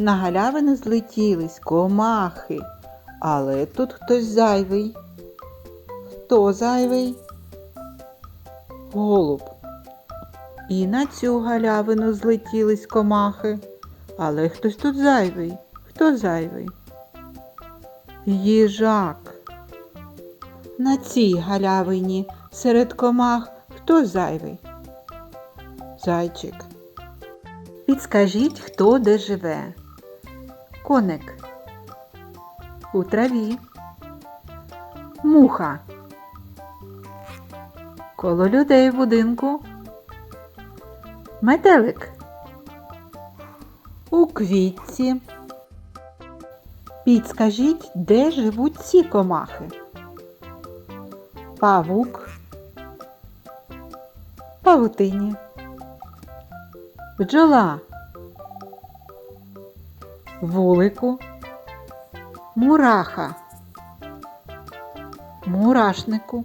На галявину злетілись комахи, але тут хтось зайвий. Хто зайвий? Голуб. І на цю галявину злетілись комахи, але хтось тут зайвий. Хто зайвий? Їжак. На цій галявині серед комах хто зайвий? Зайчик. Підскажіть, хто де живе? Коник. У траві. Муха. Коло людей в будинку. Метелик. У квітці. Підскажіть, де живуть ці комахи? Павук. Павутині. Бджола. Вулику. Мураха. Мурашнику.